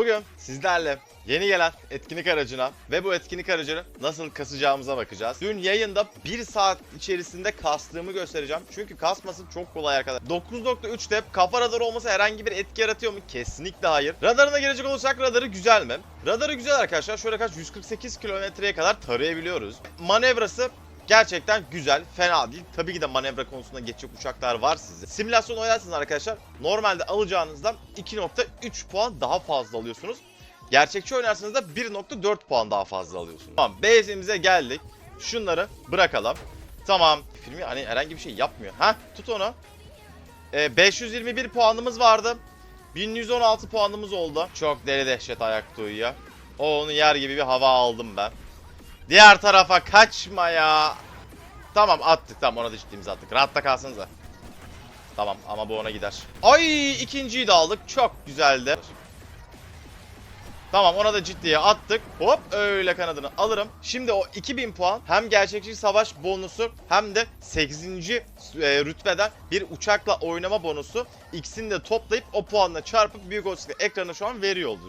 Bugün sizlerle yeni gelen etkinlik aracına ve bu etkinlik aracını nasıl kasacağımıza bakacağız. Dün yayında 1 saat içerisinde kastığımı göstereceğim. Çünkü kasması çok kolay arkadaşlar. 9.3 dep kafa radarı olması herhangi bir etki yaratıyor mu? Kesinlikle hayır. Radarına gelecek olursak radarı güzel mi? Radarı güzel arkadaşlar. Şöyle kaç 148 kilometreye kadar tarayabiliyoruz. Manevrası Gerçekten güzel, fena değil. Tabii ki de manevra konusunda geçecek uçaklar var size. Simülasyon oynarsınız arkadaşlar. Normalde alacağınızdan 2.3 puan daha fazla alıyorsunuz. Gerçekçi oynarsanız da 1.4 puan daha fazla alıyorsunuz. Tamam, base'imize geldik. Şunları bırakalım. Tamam. Filmi hani herhangi bir şey yapmıyor. Ha, tut onu. Ee, 521 puanımız vardı. 1116 puanımız oldu. Çok deli dehşet ayakta uyuyor. O onu yer gibi bir hava aldım ben. Diğer tarafa kaçma ya. Tamam attık tamam ona da ciddiğimizi attık. Rahatta kalsanıza. Tamam ama bu ona gider. Ay ikinciyi de aldık. Çok güzeldi. Tamam ona da ciddiye attık. Hop öyle kanadını alırım. Şimdi o 2000 puan hem gerçekçi savaş bonusu hem de 8. e, rütbeden bir uçakla oynama bonusu. İkisini de toplayıp o puanla çarpıp büyük olasılıkla ekranı şu an veriyor olacak.